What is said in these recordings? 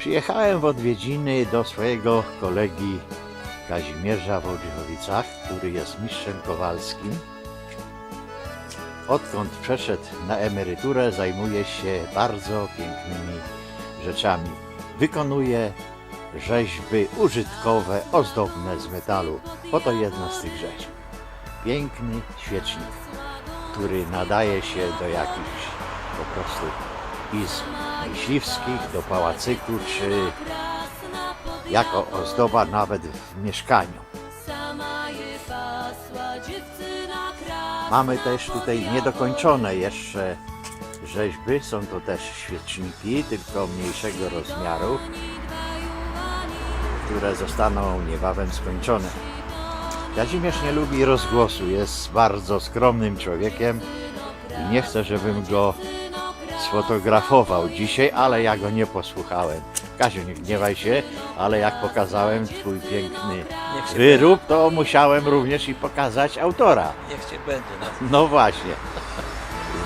Przyjechałem w odwiedziny do swojego kolegi Kazimierza w Wojciechowicach, który jest mistrzem kowalskim. Odkąd przeszedł na emeryturę, zajmuje się bardzo pięknymi rzeczami. Wykonuje rzeźby użytkowe, ozdobne z metalu. Oto jedna z tych rzeczy. Piękny świecznik, który nadaje się do jakichś po prostu izb myśliwskich, do pałacyku, czy jako ozdoba nawet w mieszkaniu. Mamy też tutaj niedokończone jeszcze rzeźby. Są to też świeczniki, tylko mniejszego rozmiaru, które zostaną niebawem skończone. Kazimierz nie lubi rozgłosu, jest bardzo skromnym człowiekiem i nie chcę, żebym go sfotografował dzisiaj, ale ja go nie posłuchałem. Kaziu, nie gniewaj się, ale jak pokazałem twój piękny Niech się wyrób, to musiałem również i pokazać autora. Niech cię będzie. No. No właśnie.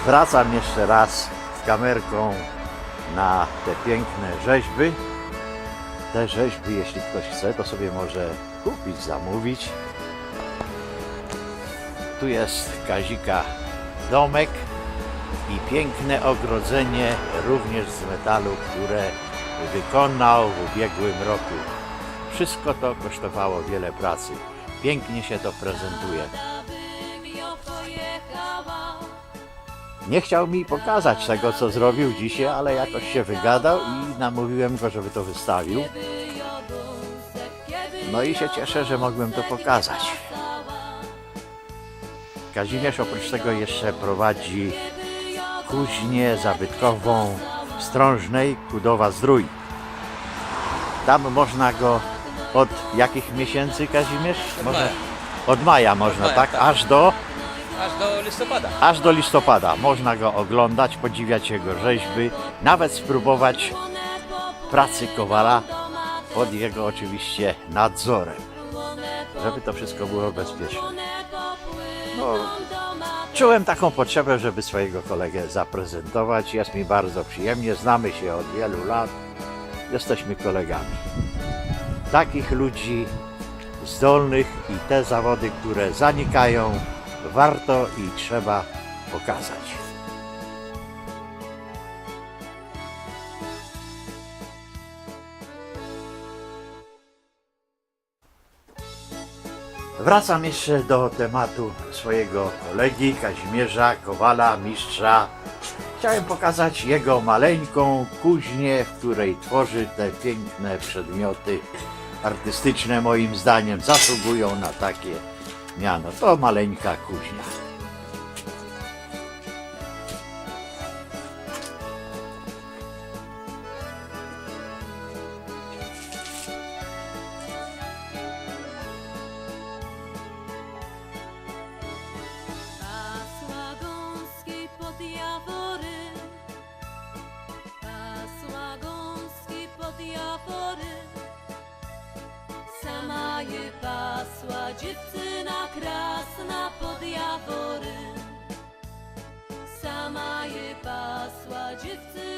Wracam jeszcze raz z kamerką na te piękne rzeźby. Te rzeźby, jeśli ktoś chce, to sobie może kupić, zamówić. Tu jest Kazika domek i piękne ogrodzenie również z metalu, które wykonał w ubiegłym roku. Wszystko to kosztowało wiele pracy. Pięknie się to prezentuje. Nie chciał mi pokazać tego, co zrobił dzisiaj, ale jakoś się wygadał i namówiłem go, żeby to wystawił. No i się cieszę, że mogłem to pokazać. Kazimierz oprócz tego jeszcze prowadzi kuźnię zabytkową w Strążnej Kudowa Zdrój. Tam można go od jakich miesięcy, Kazimierz? Od Można, maja. od maja można, maja, tak? tak. Aż do Aż do listopada. aż do listopada. Można go oglądać, podziwiać jego rzeźby, nawet spróbować pracy kowala pod jego oczywiście nadzorem, żeby to wszystko było bezpieczne. No, czułem taką potrzebę, żeby swojego kolegę zaprezentować. Jest mi bardzo przyjemnie, znamy się od wielu lat, jesteśmy kolegami. Takich ludzi zdolnych i te zawody, które zanikają, warto i trzeba pokazać. Wracam jeszcze do tematu swojego kolegi Kazimierza Kowala, mistrza. Chciałem pokazać jego maleńką kuźnię, w której tworzy te piękne przedmioty artystyczne, moim zdaniem zasługują na takie miano. To maleńka kuźnia. Sama je pasła dziewczyna krasna pod jawory. Sama je pasła dziewczyna.